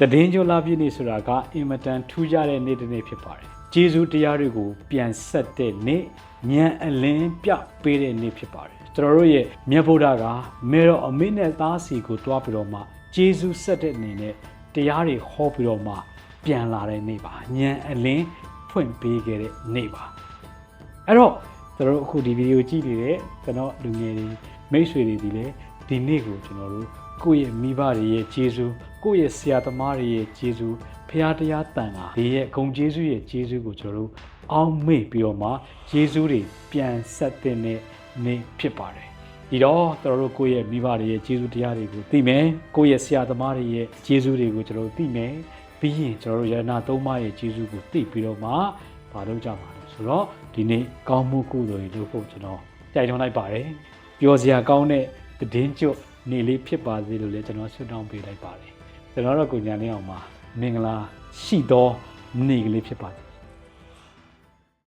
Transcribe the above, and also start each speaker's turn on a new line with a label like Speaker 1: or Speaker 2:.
Speaker 1: တည်င်းကျော်လာပြည့်နေ့ဆိုတာကအင်မတန်ထူးခြားတဲ့နေ့တစ်နေ့ဖြစ်ပါတယ်။ဂျေဇုတရားတွေကိုပြန်ဆက်တဲ့နေ့ဉာဏ်အလင်းပြပေးတဲ့နေ့ဖြစ်ပါတယ်။ကျွန်တော်တို့ရဲ့မြတ်ဗုဒ္ဓကမေတော်အမင်းနဲ့သားစီကိုတွားပြီးတော့မှဂျေဇုဆက်တဲ့အနေနဲ့တရားတွေဟောပြီးတော့မှပြန်လာတဲ့နေ့ပါ။ဉာဏ်အလင်းဖွင့်ပေးခဲ့တဲ့နေ့ပါ။အဲ့တော့ကျွန်တော်တို့အခုဒီဗီဒီယိုကြည့်နေတဲ့ကျွန်တော်လူငယ်တွေမိတ်ဆွေတွေဒီလေဒီနေ့ကိုကျွန်တော်တို့ကိုယ့်ရဲ့မိဘတွေရဲ့ကျေးဇူး ကိုယ့်ရဲ့ဆရာသမားတွေရဲ့ကျေးဇူးဖရာတရားတန်တာဒီရဲ့ဂုံကျေးဇူးရဲ့ကျေးဇူးကိုကျွန်တော်တို့အောက်မေ့ပြီးတော့မှကျေးဇူးတွေပြန်ဆက်တဲ့နေ့ဖြစ်ပါတယ်ဒီတော့ကျွန်တော်တို့ကိုယ့်ရဲ့မိဘတွေရဲ့ကျေးဇူးတရားတွေကိုသိမယ်ကိုယ့်ရဲ့ဆရာသမားတွေရဲ့ကျေးဇူးတွေကိုကျွန်တော်တို့သိမယ်ပြီးရင်ကျွန်တော်တို့ယရနာသုံးပါးရဲ့ကျေးဇူးကိုသိပြီးတော့မှမလုပ်ကြပါဘူးဆိုတော့ဒီနေ့ကောင်းမှုကုသိုလ်တွေလုပ်ဖို့ကျွန်တော်တိုက်တွန်းလိုက်ပါတယ်ပျော်စရာကောင်းတဲ့သတင်းကျွတ်နေလေးဖြစ်ပါစေလို့လည်းကျွန်တော်ဆုတောင်းပေးလိုက်ပါတယ် ကျွန်တော်တို့ကိုညာလင်းအောင်မှာမင်္ဂလာရှိသောနေ့ကလေးဖြစ်ပါစေ